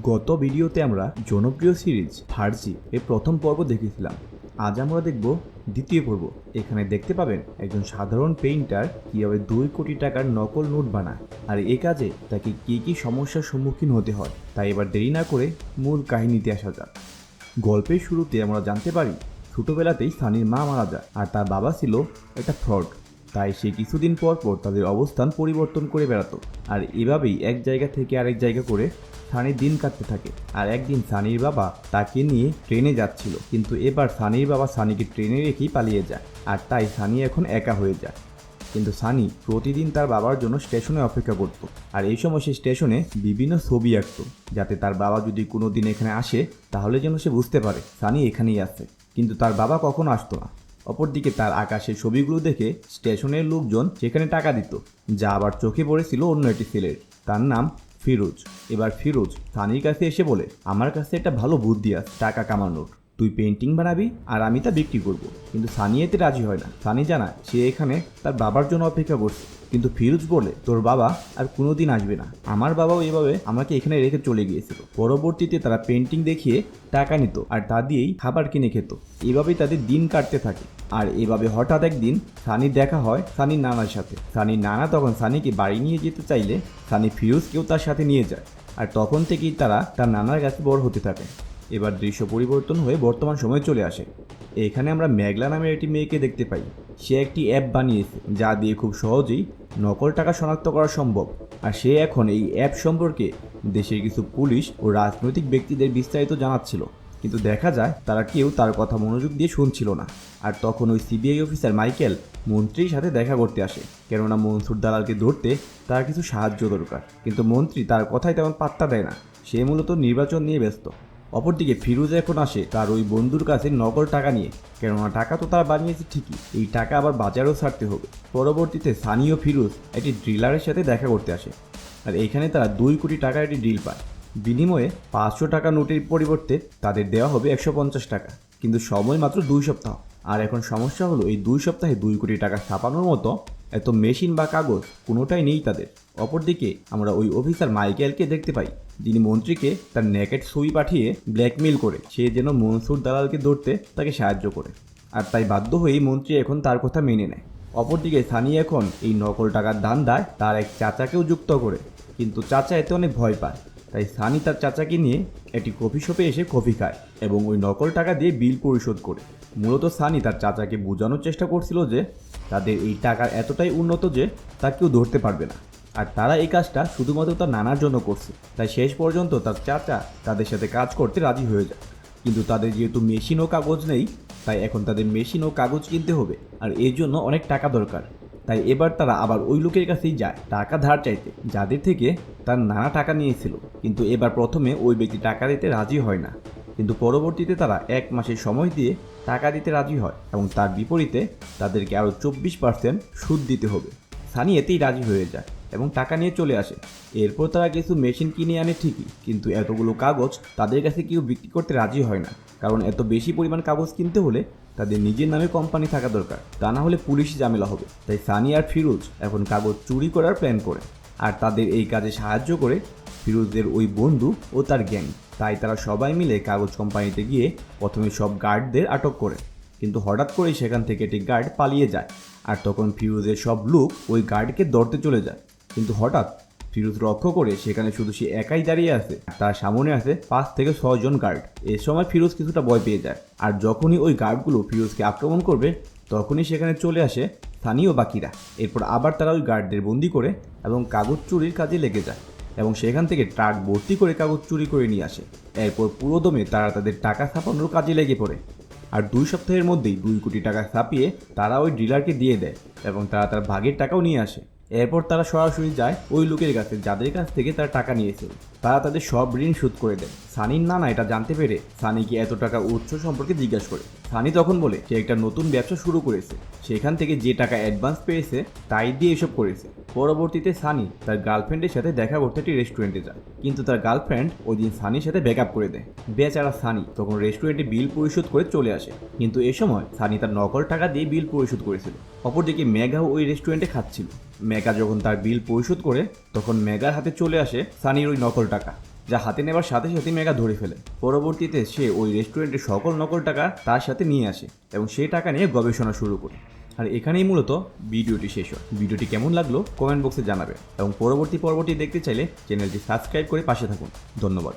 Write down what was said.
গত ভিডিওতে আমরা জনপ্রিয় সিরিজ ফার্জি এর প্রথম পর্ব দেখেছিলাম। আজ আমরা দেখব দ্বিতীয় পর্ব। এখানে দেখতে পাবেন একজন সাধারণ পেইন্টার কীভাবে দুই কোটি টাকার নকল নোট বানায় আর এ কাজে তাকে কী কী সমস্যার সম্মুখীন হতে হয়। তাই এবার দেরি না করে মূল কাহিনীতে আসা যাক। গল্পের শুরুতে আমরা জানতে পারি, ছোটোবেলাতেই সানির মা মারা যায় আর তার বাবা ছিল একটা ফ্রড তাই সে কিছুদিন পর পর তাদের অবস্থান পরিবর্তন করে বেড়াতো। আর এভাবেই এক জায়গা থেকে আরেক জায়গা করে সানির দিন কাটতে থাকে। আর একদিন সানির বাবা তাকে নিয়ে ট্রেনে যাচ্ছিল। কিন্তু এবার সানির বাবা সানিকে ট্রেনে রেখেই পালিয়ে যায়। আর তাই সানি এখন একা হয়ে যায়। কিন্তু সানি প্রতিদিন তার বাবার জন্য স্টেশনে অপেক্ষা করত। আর এই সময় সে স্টেশনে বিভিন্ন ছবি আঁকতো। যাতে তার বাবা যদি কোনো দিন এখানে আসে, তাহলে যেন সে বুঝতে পারে সানি এখানেই আছে। কিন্তু তার বাবা কখনো আসতো না। অপরদিকে তার আকাশের ছবিগুলো দেখে স্টেশনের লোকজন সেখানে টাকা দিত, যা আবার চোখে পড়েছিল অন্য একটি ছেলের। তার নাম ফিরোজ। এবার ফিরোজ সানির কাছে এসে বলে, আমার কাছে একটা ভালো বুদ্ধি আছে, টাকা কামানোর। তুই পেন্টিং বানাবি আর আমি তা বিক্রি করব। কিন্তু সানি এতে রাজি হয় না। সানি জানায়, সে এখানে তার বাবার জন্য অপেক্ষা করছে। কিন্তু ফিরোজ বলে, তোর বাবা আর কোনোদিন আসবে না। আমার বাবাও এভাবে আমাকে এখানে রেখে চলে গিয়েছিল। পরবর্তীতে তারা পেন্টিং দেখিয়ে টাকা নিত আর তা দিয়েই খাবার কিনে খেত। এভাবেই তাদের দিন কাটতে থাকে। আর এভাবে হঠাৎ একদিন সানির দেখা হয় সানির নানার সাথে। সানির নানা তখন সানিকে বাড়ি নিয়ে যেতে চাইলে সানি ফিরোজকেও তার সাথে নিয়ে যায়। আর তখন থেকেই তারা তার নানার কাছে বড় হতে থাকে। এবার দৃশ্য পরিবর্তন হয়ে বর্তমান সময়ে চলে আসে। এখানে আমরা মেঘলা নামের একটি মেয়েকে দেখতে পাই। সে একটি অ্যাপ বানিয়েছে, যা দিয়ে খুব সহজেই নকল টাকা শনাক্ত করা সম্ভব। আর সে এখন এই অ্যাপ সম্পর্কে দেশের কিছু পুলিশ ও রাজনৈতিক ব্যক্তিদের বিস্তারিত জানাচ্ছিল। কিন্তু দেখা যায়, তারা কেউ তার কথা মনোযোগ দিয়ে শুনছিল না। আর তখন ওই সিবিআই অফিসার মাইকেল মন্ত্রীর সাথে দেখা করতে আসে। কেননা মনসুর দালালকে ধরতে তার কিছু সাহায্য দরকার। কিন্তু মন্ত্রী তার কথায় তেমন পাত্তা দেয় না। সে মূলত নির্বাচন নিয়ে ব্যস্ত। অপরদিকে ফিরোজ এখন আসে তার ওই বন্ধুর কাছে নকল টাকা নিয়ে। কেননা টাকা তো তারা বানিয়েছে ঠিকই, এই টাকা আবার বাজারেও ছাড়তে হবে। পরবর্তীতে সানি ও ফিরোজ একটি ড্রিলারের সাথে দেখা করতে আসে। আর এখানে তারা দুই কোটি টাকার একটি ডিল পায়। বিনিময়ে পাঁচশো টাকা নোটের পরিবর্তে তাদের দেওয়া হবে একশো পঞ্চাশ টাকা। কিন্তু সময় মাত্র দুই সপ্তাহ। আর এখন সমস্যা হলো এই দুই সপ্তাহে দুই কোটি টাকা ছাপানোর মতো এত মেশিন বা কাগজ কোনোটাই নেই তাদের। অপরদিকে, আমরা ওই অফিসার মাইকেলকে দেখতে পাই, যিনি মন্ত্রীকে তার নেকেট ছবি পাঠিয়ে ব্ল্যাকমেল করে, সে যেন মনসুর দালালকে ধরতে তাকে সাহায্য করে। আর তাই বাধ্য হয়েই মন্ত্রী এখন তার কথা মেনে নেয়। অপরদিকে, সানি এখন এই নকল টাকার দান দেয় তার এক চাচাকেও যুক্ত করে। কিন্তু চাচা এতে অনেক ভয় পায়। তাই সানি তার চাচাকে নিয়ে একটি কফি শপে এসে কফি খায় এবং ওই নকল টাকা দিয়ে বিল পরিশোধ করে। মূলত সানি তার চাচাকে বোঝানোর চেষ্টা করছিল যে তাদের এই টাকা এতটাই উন্নত যে তা কেউ ধরতে পারবে না। আর তারা এই কাজটা শুধুমাত্র তার নানার জন্য করছে। তাই শেষ পর্যন্ত তার চাচা তাদের সাথে কাজ করতে রাজি হয়ে যায়। কিন্তু তাদের যেহেতু মেশিন ও কাগজ নেই, তাই এখন তাদের মেশিন ও কাগজ কিনতে হবে। আর এর জন্য অনেক টাকা দরকার। তাই এবার তারা আবার ওই লোকের কাছেই যায় টাকা ধার চাইতে, যাদের থেকে তার নানা টাকা নিয়েছিল। কিন্তু এবার প্রথমে ওই ব্যক্তি টাকা দিতে রাজি হয় না। কিন্তু পরবর্তীতে তারা এক মাসের সময় দিয়ে টাকা দিতে রাজি হয় এবং তার বিপরীতে তাদেরকে আরও চব্বিশ পার্সেন্ট সুদ দিতে হবে। সানি এতেই রাজি হয়ে যায়। এবং টাকা নিয়ে চলে আসে। এরপর তারা কিছু মেশিন কিনে আনে ঠিকই, কিন্তু এতগুলো কাগজ তাদের কাছে কেউ বিক্রি করতে রাজি হয় না। কারণ এত বেশি পরিমাণ কাগজ কিনতে হলে তাদের নিজের নামে কোম্পানি থাকা দরকার, তা না হলে পুলিশ ঝামেলা হবে। তাই সানি আর ফিরোজ এখন কাগজ চুরি করার প্ল্যান করে। আর তাদের এই কাজে সাহায্য করে ফিরোজদের ওই বন্ধু ও তার গ্যাং। তাই তারা সবাই মিলে কাগজ কোম্পানিতে গিয়ে প্রথমে সব গার্ডদের আটক করে। কিন্তু হঠাৎ করেই সেখান থেকে একটি গার্ড পালিয়ে যায়। আর তখন ফিরোজের সব লোক ওই গার্ডকে ধরতে চলে যায়। কিন্তু হঠাৎ ফিরোজ লক্ষ্য করে সেখানে শুধু সে একাই দাঁড়িয়ে আছে তার সামনে আছে পাঁচ থেকে ছজন গার্ড এ সময় ফিরোজ কিছুটা ভয় পেয়ে যায়, আর যখনই ওই গার্ডগুলো ফিরোজকে আক্রমণ করবে, তখনই সেখানে চলে আসে স্থানীয় বাকিরা। এরপর আবার তারা ওই গার্ডদের বন্দি করে এবং কাগজ চুরির কাজে লেগে যায় এবং সেখান থেকে ট্রাক ভর্তি করে কাগজ চুরি করে নিয়ে আসে। এরপর পুরোদমে তারা তাদের টাকা ছাপানোর কাজে লেগে পড়ে। আর দুই সপ্তাহের মধ্যেই দুই কোটি টাকা ছাপিয়ে তারা ওই ডিলারকে দিয়ে দেয় এবং তারা তার ভাগের টাকাও নিয়ে আসে। এরপর তারা সরাসরি যায় ওই লোকের কাছে যাদের কাছ থেকে তারা টাকা নিয়েছিল। তারা তাদের সব ঋণ শোধ করে দেয়। সানির নানা এটা জানতে পেরে সানিকে এত টাকা উৎস সম্পর্কে জিজ্ঞাসা করে। সানি তখন বলে, সে একটা নতুন ব্যবসা শুরু করেছে। সেখান থেকে যে টাকা অ্যাডভান্স পেয়েছে, তাই দিয়ে এসব করেছে। পরবর্তীতে সানি তার গার্লফ্রেন্ডের সাথে দেখা করতে একটি রেস্টুরেন্টে যায়। কিন্তু তার গার্লফ্রেন্ড ওই দিন সানির সাথে ব্যাকআপ করে দেয়। বেচারা সানি তখন রেস্টুরেন্টে বিল পরিশোধ করে চলে আসে। কিন্তু এ সময় সানি তার নকল টাকা দিয়ে বিল পরিশোধ করেছিল। অপরদিকে মেঘাও ওই রেস্টুরেন্টে খাচ্ছিল। মেঘা যখন তার বিল পরিশোধ করে, তখন মেঘার হাতে চলে আসে সানির ওই নকল টাকা, যা হাতে নেবার সাথে সাথে মেঘা ধরে ফেলে। পরবর্তীতে সে ওই রেস্টুরেন্টের সকল নকল টাকা তার সাথে নিয়ে আসে এবং সেই টাকা নিয়ে গবেষণা শুরু করে। আর এখানেই মূলত ভিডিওটি শেষ হয়। ভিডিওটি কেমন লাগল কমেন্ট বক্সে জানাবে এবং পরবর্তী পর্বটি দেখতে চাইলে চ্যানেলটি সাবস্ক্রাইব করে পাশে থাকুন। ধন্যবাদ।